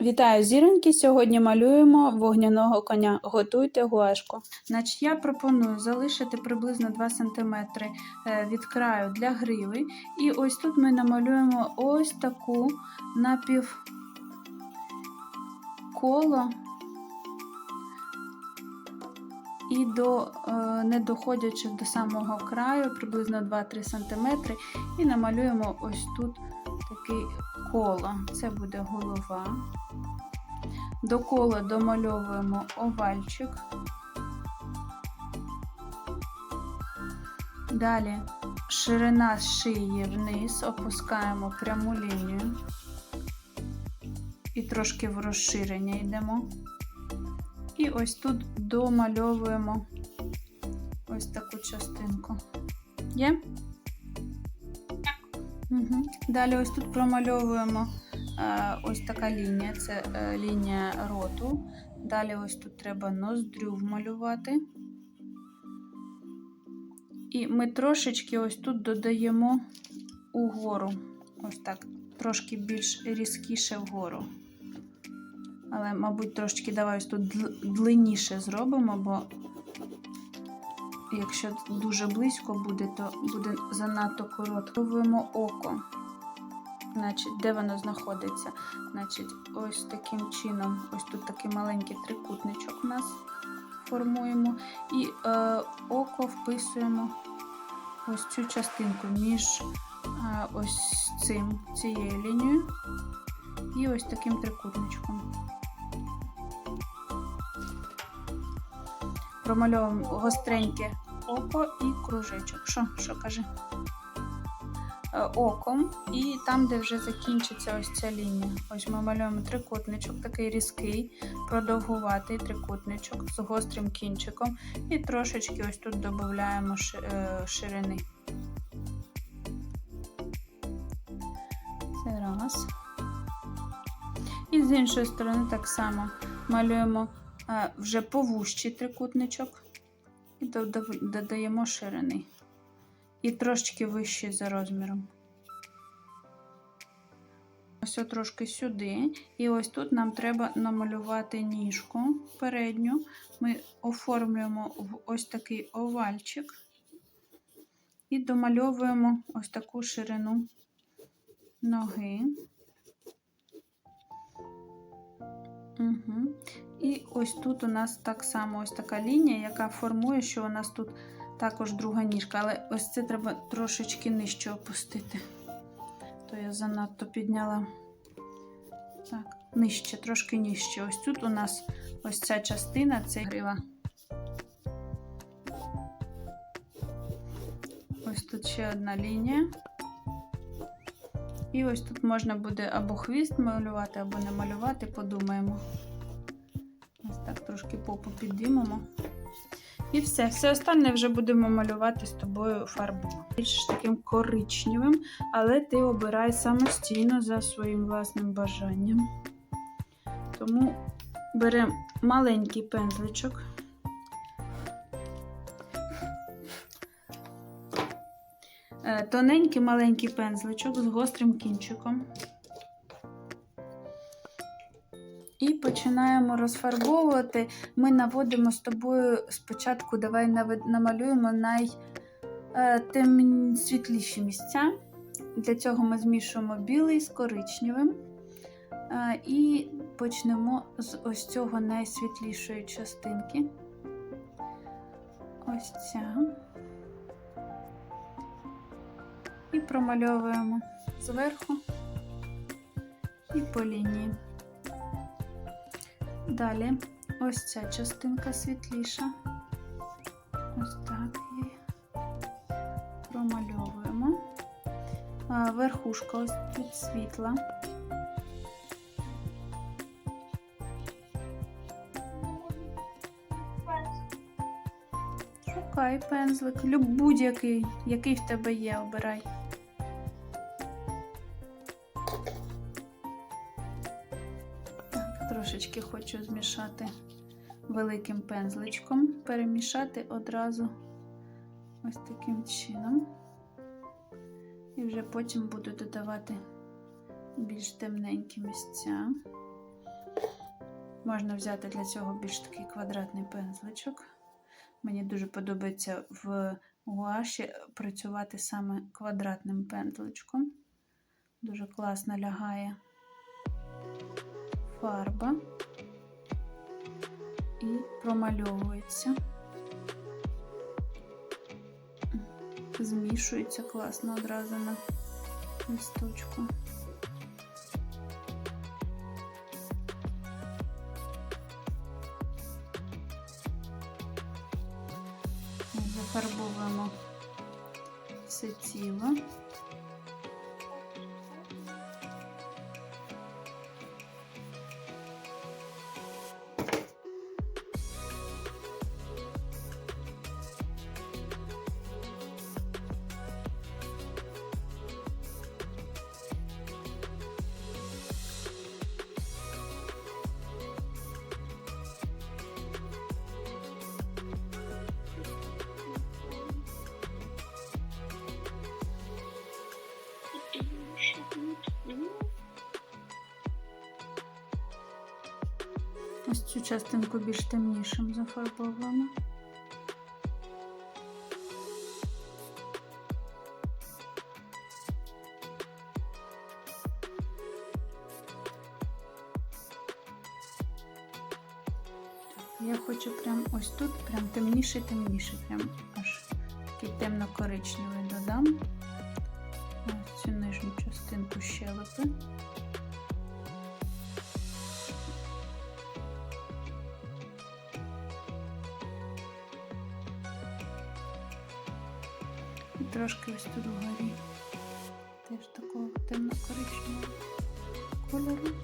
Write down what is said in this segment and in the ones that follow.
Вітаю зіроньки! Сьогодні малюємо вогняного коня. Готуйте гуашку. Значить, я пропоную залишити приблизно 2 см від краю для гриви. І ось тут ми намалюємо ось таку напів коло і до, е, не доходячи до самого краю, приблизно 2-3 см, і намалюємо ось тут такий коло. Це буде голова. До кола домальовуємо овальчик. Далі ширина шиї вниз, опускаємо пряму лінію і трошки в розширення йдемо. І ось тут домальовуємо ось таку частинку. Є? Угу. Далі ось тут промальовуємо е, ось така лінія, це е, лінія роту. Далі ось тут треба ноздрю вмалювати. І ми трошечки ось тут додаємо угору. Ось так, трошки більш різкіше вгору. Але, мабуть, трошки давай ось тут длинніше зробимо, бо якщо дуже близько буде, то буде занадто коротко. Робимо око. Значить, Де воно знаходиться? Значить, Ось таким чином, ось тут такий маленький трикутничок у нас формуємо. І е, око вписуємо ось цю частинку між е, ось цим, цією лінією і ось таким трикутничком. Промальовуємо гостреньке око і кружечок. Що, що каже? Оком, і там, де вже закінчиться ось ця лінія. Ось ми малюємо трикутничок, такий різкий, продовгуватий трикутничок з гострим кінчиком, і трошечки ось тут додаємо е, ширини. Це раз. І з іншої сторони так само малюємо вже повущий трикутничок і додаємо ширини і трошки вищий за розміром. Ось трошки сюди. І ось тут нам треба намалювати ніжку передню. Ми оформлюємо в ось такий овальчик і домальовуємо ось таку ширину ноги. Угу. І ось тут у нас так само ось така лінія, яка формує, що у нас тут також друга ніжка, але ось це треба трошечки нижче опустити. То я занадто підняла. Так, нижче, трошки нижче. Ось тут у нас ось ця частина це грива. Ось тут ще одна лінія. І ось тут можна буде або хвіст малювати, або не малювати, подумаємо. Трошки попу підіймемо. І все. Все останнє вже будемо малювати з тобою фарбою. Більш таким коричневим, але ти обирай самостійно за своїм власним бажанням. Тому беремо маленький пензличок. Е, тоненький маленький пензличок з гострим кінчиком. І починаємо розфарбовувати. Ми наводимо з тобою спочатку, давай намалюємо найтемніші місця. Для цього ми змішуємо білий з коричневим. Е, і почнемо з ось цього найсвітлішої частинки. Ось ця. І промальовуємо зверху і по лінії. Далі ось ця частинка світліша. Ось так її промальовуємо. Верхушка ось тут світла. Шукай пензлик, будь-який, який в тебе є, обирай. Трошечки хочу змішати великим пензличком, перемішати одразу ось таким чином. І вже потім буду додавати більш темненькі місця. Можна взяти для цього більш такий квадратний пензличок. Мені дуже подобається в гуаші працювати саме квадратним пензличком. Дуже класно лягає фарба і промальовується. Змішується класно одразу на листочку. Зафарбовуємо все тіло. Цю частинку більш темнішим зафарбовуємо. Я хочу прям ось тут, прям темніше, темніше, прям аж такий темно-коричневий додам. Ось цю нижню частинку щелепи. Трошки ось тут вгорі. Теж такого темно-коричневого кольору.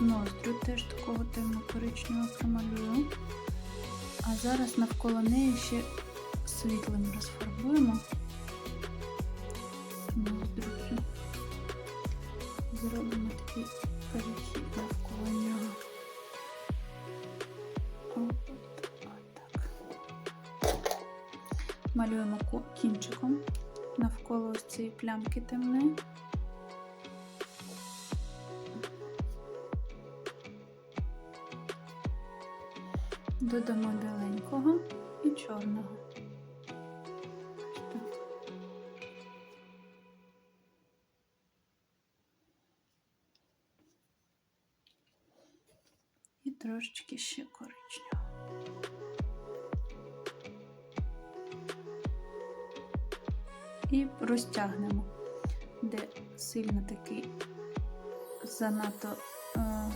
Ноздрю теж такого темно-коричневого промалюю. А зараз навколо неї ще світлим розфарбуємо. Малюємо кінчиком навколо ось цієї плямки темної. Додамо біленького і чорного. І трошечки ще коричневого. І розтягнемо, де сильно такий занадто е,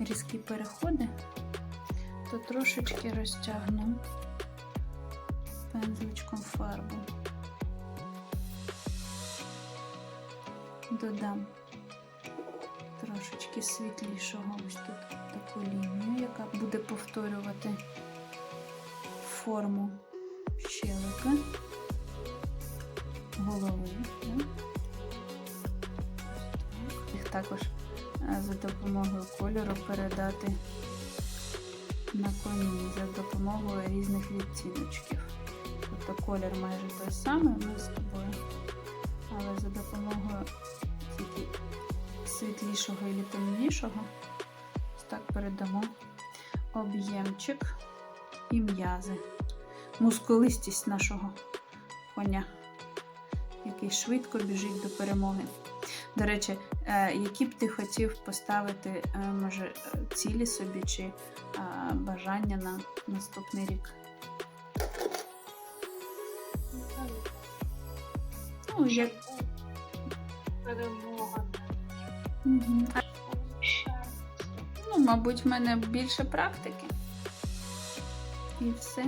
різкі переходи, то трошечки розтягнемо пензличком фарбу. Додам трошечки світлішого ось тут таку лінію, яка буде повторювати форму щелепи голови. Їх також е, за допомогою кольору передати на коні за допомогою різних відтіночків. Тобто колір майже той самий нас з тобою, але за допомогою тільки світлішого і темнішого так передамо об'ємчик і м'язи, мускулистість нашого коня, який швидко біжить до перемоги. До речі, е, які б ти хотів поставити, е, може, е, цілі собі чи бажання на наступний рік? Ну, як... Перемога. Ще. Ну, мабуть, в мене більше практики. І все.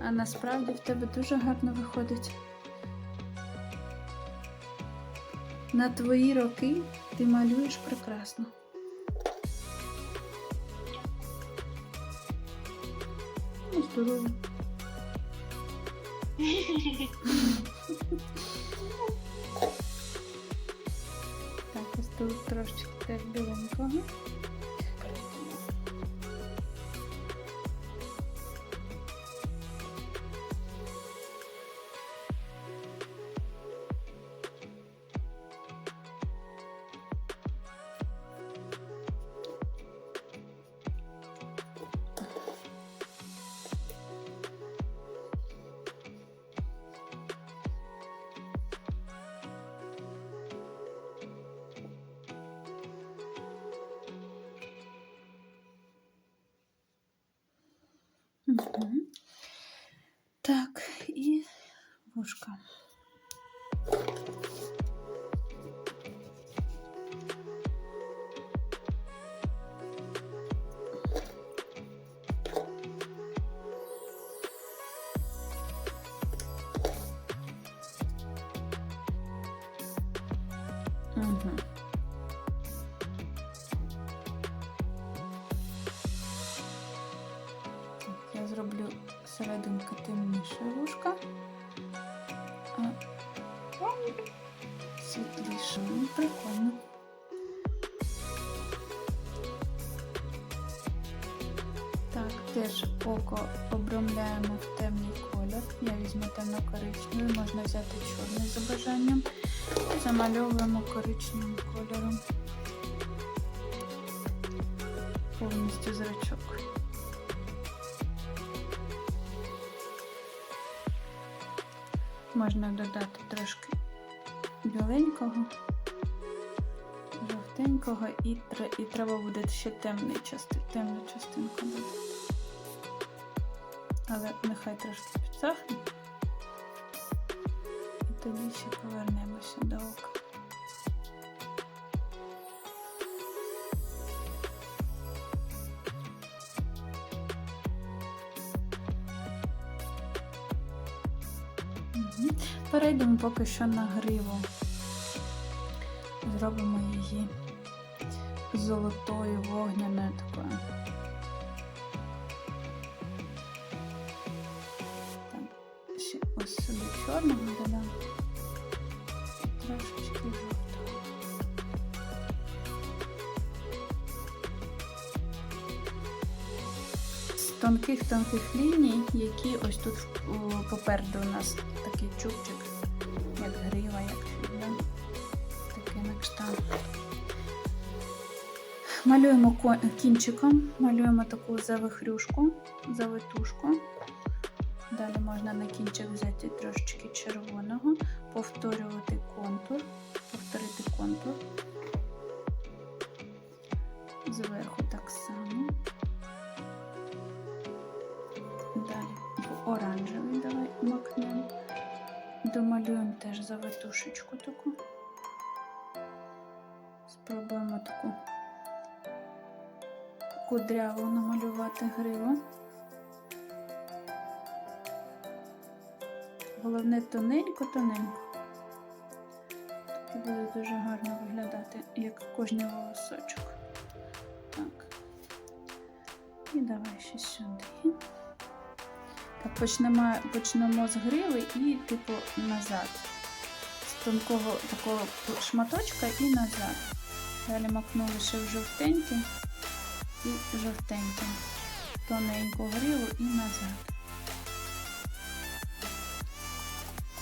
А насправді в тебе дуже гарно виходить. На твої роки ти малюєш прекрасно. Ну, здорово. Так, ось тут трошечки теж біленького. Так, і вушка. Серединка темніше вушка, а світліше. Ну, прикольно. Так, теж око обрамляємо в темний колір. Я візьму темно-коричневий, можна взяти чорний за бажанням. Замальовуємо коричневим кольором. Повністю зрачок. Можна додати трошки біленького, жовтенького і, і треба буде ще темний частин, темну частинку додати. Але нехай трошки підсахне. І тоді ще повернемося до ока. Перейдемо поки що на гриву. Зробимо її золотою вогняною такою. Так, ще ось сюди чорного додам. Тонких-тонких ліній, які ось тут попереду у нас такий чубчик, як грива, як фігня. Такий на кшталт. Малюємо кінчиком, малюємо таку завихрюшку, завитушку. Далі можна на кінчик взяти трошечки червоного, повторювати контур, повторити контур. Зверху так само. Завитушечку таку. Спробуємо таку кудряву намалювати гриву. Головне тоненько-тоненько. Буде дуже гарно виглядати, як кожний волосочок. Так. І давай ще сюди. Так, почнемо, почнемо з гриви і типу назад. Тонкого такого шматочка і назад. Далі макну лише в жовтеньке і жовтеньке. Тоненьку грілу і назад.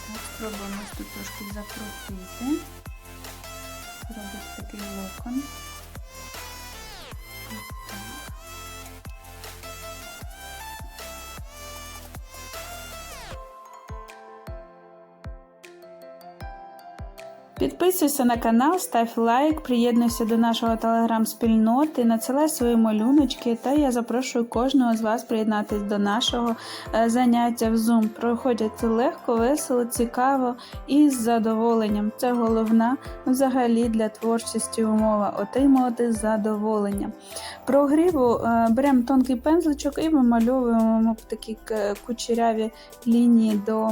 Так, спробуємо тут трошки закрутити. Зробити такий локон. Підписуйся на канал, став лайк, приєднуйся до нашого телеграм-спільноти, надсилай свої малюночки, та я запрошую кожного з вас приєднатись до нашого е, заняття в Zoom. Проходять це легко, весело, цікаво і з задоволенням. Це головна взагалі для творчості умова отримувати задоволення. Про гриву е, беремо тонкий пензличок і вимальовуємо такі кучеряві лінії до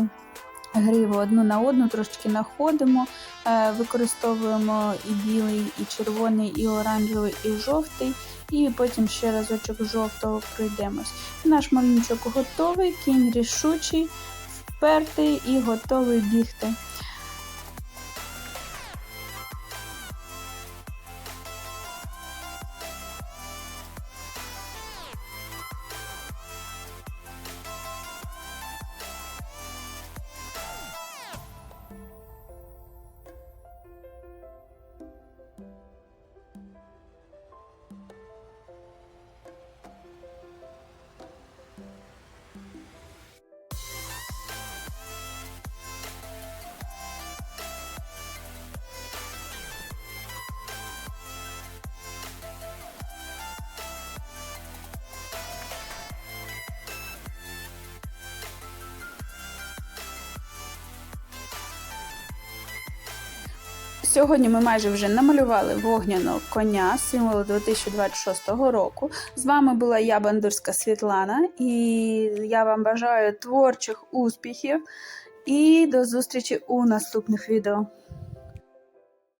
гриву одну на одну, трошечки находимо. Е, Використовуємо і білий, і червоний, і оранжевий, і жовтий, і потім ще разочок жовтого пройдемось. Наш малюнчок готовий, кінь рішучий, впертий і готовий бігти. Сьогодні ми майже вже намалювали вогняного коня, символу 2026 року. З вами була я, Бандурська Світлана, і я вам бажаю творчих успіхів і до зустрічі у наступних відео.